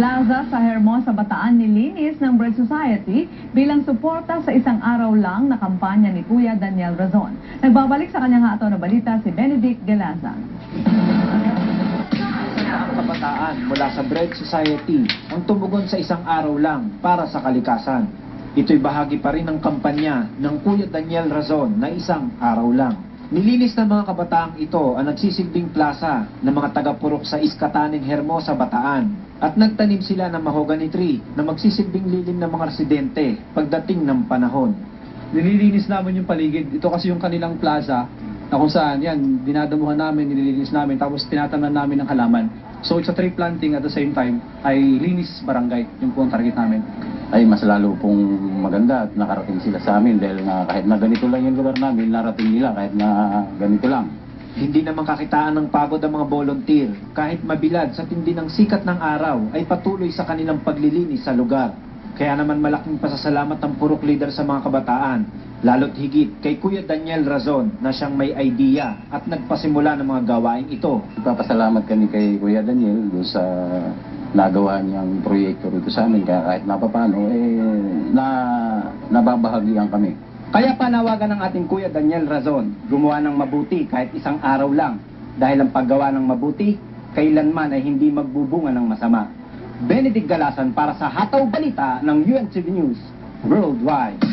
Plaza sa Hermosa, Bataan nilinis ng Bread Society bilang suporta sa isang araw lang na kampanya ni Kuya Daniel Razon. Nagbabalik sa kanyang hataw na balita si Benedict Galazan. Ang kabataan mula sa Bread Society ang tumugon sa isang araw lang para sa kalikasan. Ito'y bahagi pa rin ng kampanya ng Kuya Daniel Razon na isang araw lang. Nilinis ng mga kabataang ito ang nagsisilbing plaza ng mga taga-purok sa Iskataning Hermosa, Bataan at nagtanim sila ng mahogany tree na magsisilbing lilim ng mga residente pagdating ng panahon. nililinis namin yung paligid. Ito kasi yung kanilang plaza na kung saan yan, dinadamuhan namin, nililinis namin, tapos tinatanan namin ng halaman. So it's a tree planting at the same time ay linis barangay, yung po ang target namin. Ay mas lalo pong maganda at nakarating sila sa amin dahil nga kahit na ganito lang yung lugar namin, narating nila kahit na ganito lang. Hindi naman kakitaan ng pagod ang mga volunteer. Kahit mabilad sa tindi ng sikat ng araw ay patuloy sa kanilang paglilinis sa lugar. Kaya naman malaking pasasalamat ng purok leader sa mga kabataan. Lalo't higit kay Kuya Daniel Razon na siyang may idea at nagpasimula ng mga gawaing ito. Ipapasalamat kami kay Kuya Daniel doon sa nagawa niyang proyekto rito sa amin kaya kahit napapano eh na nababahagian kami. Kaya panawagan ng ating Kuya Daniel Razon, gumawa ng mabuti kahit isang araw lang. Dahil ang paggawa ng mabuti, kailanman ay hindi magbubunga ng masama. Benedict Galasan para sa Hataw Balita ng UNTV News Worldwide.